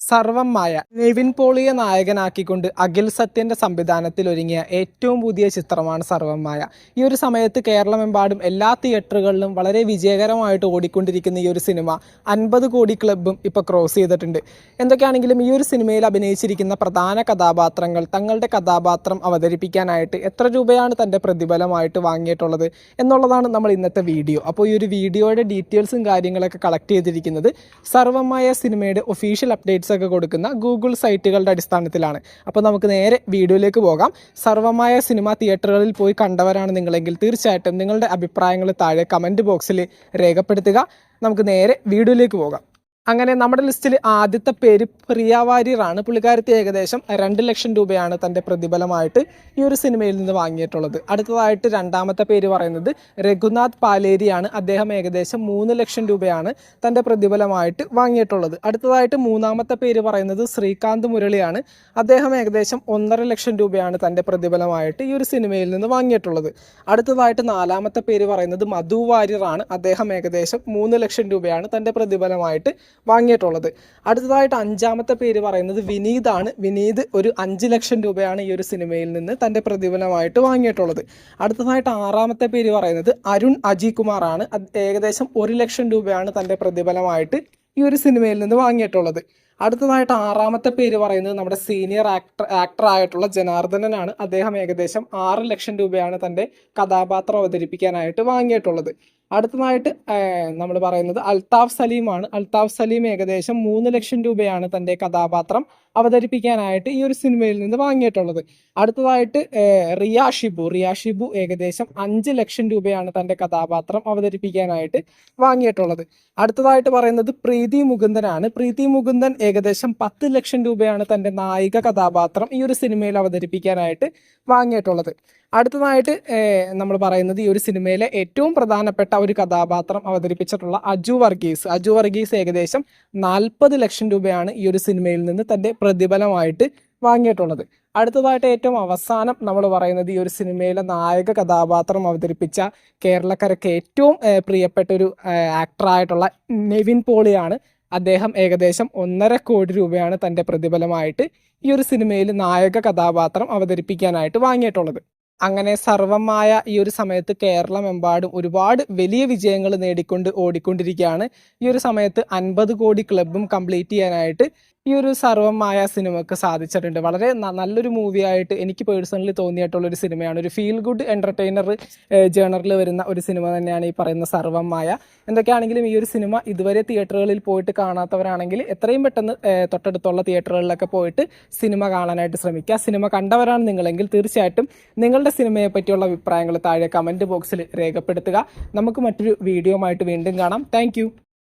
സർവമായ നിവിൻ പോളിയെ നായകനാക്കിക്കൊണ്ട് അഖിൽ സത്യന്റെ സംവിധാനത്തിൽ ഒരുങ്ങിയ ഏറ്റവും പുതിയ ചിത്രമാണ് സർവം മായ ഈ ഒരു സമയത്ത് കേരളമെമ്പാടും എല്ലാ തിയേറ്ററുകളിലും വളരെ വിജയകരമായിട്ട് ഓടിക്കൊണ്ടിരിക്കുന്ന ഈ ഒരു സിനിമ അൻപത് കോടി ക്ലബും ഇപ്പോൾ ക്രോസ് ചെയ്തിട്ടുണ്ട്. എന്തൊക്കെയാണെങ്കിലും ഈ ഒരു സിനിമയിൽ അഭിനയിച്ചിരിക്കുന്ന പ്രധാന കഥാപാത്രങ്ങൾ തങ്ങളുടെ കഥാപാത്രം അവതരിപ്പിക്കാനായിട്ട് എത്ര രൂപയാണ് തന്റെ പ്രതിഫലമായിട്ട് വാങ്ങിയിട്ടുള്ളത് എന്നുള്ളതാണ് നമ്മൾ ഇന്നത്തെ വീഡിയോ. അപ്പോൾ ഈ ഒരു വീഡിയോയുടെ ഡീറ്റെയിൽസും കാര്യങ്ങളൊക്കെ കളക്ട് ചെയ്തിരിക്കുന്നത് സർവമായ സിനിമയുടെ ഒഫീഷ്യൽ അപ്ഡേറ്റ്സ് ഒക്കെ കൊടുക്കുന്ന ഗൂഗിൾ സൈറ്റുകളുടെ അടിസ്ഥാനത്തിലാണ്. അപ്പോൾ നമുക്ക് നേരെ വീഡിയോയിലേക്ക് പോകാം. സർവമായ സിനിമ തിയേറ്ററുകളിൽ പോയി കണ്ടവരാണ് നിങ്ങളെങ്കിൽ തീർച്ചയായിട്ടും നിങ്ങളുടെ അഭിപ്രായങ്ങൾ താഴെ കമന്റ് ബോക്സിൽ രേഖപ്പെടുത്തുക. നമുക്ക് നേരെ വീഡിയോയിലേക്ക് പോകാം. അങ്ങനെ നമ്മുടെ ലിസ്റ്റിൽ ആദ്യത്തെ പേര് പ്രിയ വാര്യറാണ്. പുള്ളിക്കാരത്തി ഏകദേശം രണ്ട് ലക്ഷം രൂപയാണ് തന്റെ പ്രതിഫലമായിട്ട് ഈ ഒരു സിനിമയിൽ നിന്ന് വാങ്ങിയിട്ടുള്ളത്. അടുത്തതായിട്ട് രണ്ടാമത്തെ പേര് പറയുന്നത് രഘുനാഥ് പാലേരിയാണ്. അദ്ദേഹം ഏകദേശം മൂന്ന് ലക്ഷം രൂപയാണ് തന്റെ പ്രതിഫലമായിട്ട് വാങ്ങിയിട്ടുള്ളത്. അടുത്തതായിട്ട് മൂന്നാമത്തെ പേര് പറയുന്നത് ശ്രീകാന്ത് മുരളിയാണ്. അദ്ദേഹം ഏകദേശം ഒന്നര ലക്ഷം രൂപയാണ് തന്റെ പ്രതിഫലമായിട്ട് ഈ ഒരു സിനിമയിൽ നിന്ന് വാങ്ങിയിട്ടുള്ളത്. അടുത്തതായിട്ട് നാലാമത്തെ പേര് പറയുന്നത് മധു വാര്യറാണ്. അദ്ദേഹം ഏകദേശം മൂന്ന് ലക്ഷം രൂപയാണ് തന്റെ പ്രതിഫലമായിട്ട് വാങ്ങിയിട്ടുള്ളത്. അടുത്തതായിട്ട് അഞ്ചാമത്തെ പേര് പറയുന്നത് വിനീതാണ്. വിനീത് ഒരു അഞ്ച് ലക്ഷം രൂപയാണ് ഈ ഒരു സിനിമയിൽ നിന്ന് തന്റെ പ്രതിഫലമായിട്ട് വാങ്ങിയിട്ടുള്ളത്. അടുത്തതായിട്ട് ആറാമത്തെ പേര് പറയുന്നത് അരുൺ അജി കുമാറാണ് ഏകദേശം ഒരു ലക്ഷം രൂപയാണ് തന്റെ പ്രതിഫലമായിട്ട് ഈ ഒരു സിനിമയിൽ നിന്ന് വാങ്ങിയിട്ടുള്ളത്. അടുത്തതായിട്ട് ആറാമത്തെ പേര് പറയുന്നത് നമ്മുടെ സീനിയർ ആക്ടർ ആക്ടറായിട്ടുള്ള ജനാർദ്ദനനാണ്. അദ്ദേഹം ഏകദേശം ആറ് ലക്ഷം രൂപയാണ് തന്റെ കഥാപാത്രം അവതരിപ്പിക്കാനായിട്ട് വാങ്ങിയിട്ടുള്ളത്. അടുത്തതായിട്ട് നമ്മൾ പറയുന്നത് അൽതാഫ് സലീമാണ്. അൽതാഫ് സലീം ഏകദേശം മൂന്ന് ലക്ഷം രൂപയാണ് തന്റെ കഥാപാത്രം അവതരിപ്പിക്കാനായിട്ട് ഈ ഒരു സിനിമയിൽ നിന്ന് വാങ്ങിയിട്ടുള്ളത്. അടുത്തതായിട്ട് റിയ ഷിബു. റിയ ഷിബു ഏകദേശം അഞ്ച് ലക്ഷം രൂപയാണ് തന്റെ കഥാപാത്രം അവതരിപ്പിക്കാനായിട്ട് വാങ്ങിയിട്ടുള്ളത്. അടുത്തതായിട്ട് പറയുന്നത് പ്രീതി മുകുന്ദനാണ്. പ്രീതി മുകുന്ദൻ ഏകദേശം പത്ത് ലക്ഷം രൂപയാണ് തന്റെ നായിക കഥാപാത്രം ഈ ഒരു സിനിമയിൽ അവതരിപ്പിക്കാനായിട്ട് വാങ്ങിയിട്ടുള്ളത്. അടുത്തതായിട്ട് നമ്മൾ പറയുന്നത് ഈ ഒരു സിനിമയിലെ ഏറ്റവും പ്രധാനപ്പെട്ട ഒരു കഥാപാത്രം അവതരിപ്പിച്ചിട്ടുള്ള അജു വർഗീസ്. അജു വർഗീസ് ഏകദേശം നാൽപ്പത് ലക്ഷം രൂപയാണ് ഈ ഒരു സിനിമയിൽ നിന്ന് തന്റെ പ്രതിഫലമായിട്ട് വാങ്ങിയിട്ടുള്ളത്. അടുത്തതായിട്ട് ഏറ്റവും അവസാനം നമ്മൾ പറയുന്നത് ഈ ഒരു സിനിമയിലെ നായക കഥാപാത്രം അവതരിപ്പിച്ച കേരളക്കരയ്ക്ക് ഏറ്റവും പ്രിയപ്പെട്ട ഒരു ആക്ടറായിട്ടുള്ള നെവിൻ പോളിയാണ്. അദ്ദേഹം ഏകദേശം ഒന്നര കോടി രൂപയാണ് തന്റെ പ്രതിഫലമായിട്ട് ഈ ഒരു സിനിമയിൽ നായക കഥാപാത്രം അവതരിപ്പിക്കാനായിട്ട് വാങ്ങിയിട്ടുള്ളത്. അങ്ങനെ സർവമായ ഈ ഒരു സമയത്ത് കേരളമെമ്പാടും ഒരുപാട് വലിയ വിജയങ്ങൾ നേടിക്കൊണ്ട് ഓടിക്കൊണ്ടിരിക്കുകയാണ്. ഈ ഒരു സമയത്ത് അൻപത് കോടി ക്ലബും കംപ്ലീറ്റ് ചെയ്യാനായിട്ട് ഈ ഒരു സർവമായ സിനിമക്ക് സാധിച്ചിട്ടുണ്ട്. വളരെ നല്ലൊരു മൂവിയായിട്ട് എനിക്ക് പേഴ്സണലി തോന്നിയിട്ടുള്ള ഒരു സിനിമയാണ്. ഒരു ഫീൽ ഗുഡ് എന്റർടൈനർ ജേണറിൽ വരുന്ന ഒരു സിനിമ തന്നെയാണ് ഈ പറയുന്ന സർവമായ എന്തൊക്കെയാണെങ്കിലും ഈ ഒരു സിനിമ ഇതുവരെ തിയേറ്ററുകളിൽ പോയിട്ട് കാണാത്തവരാണെങ്കിൽ എത്രയും പെട്ടെന്ന് തൊട്ടടുത്തുള്ള തിയേറ്ററുകളിലൊക്കെ പോയിട്ട് സിനിമ കാണാനായിട്ട് ശ്രമിക്കുക. സിനിമ കണ്ടവരാണ് നിങ്ങളെങ്കിൽ തീർച്ചയായിട്ടും നിങ്ങളുടെ സിനിമയെ പറ്റിയുള്ള അഭിപ്രായങ്ങൾ താഴെ കമന്റ് ബോക്സിൽ രേഖപ്പെടുത്തുക. നമുക്ക് മറ്റൊരു വീഡിയോ വീണ്ടും കാണാം. താങ്ക്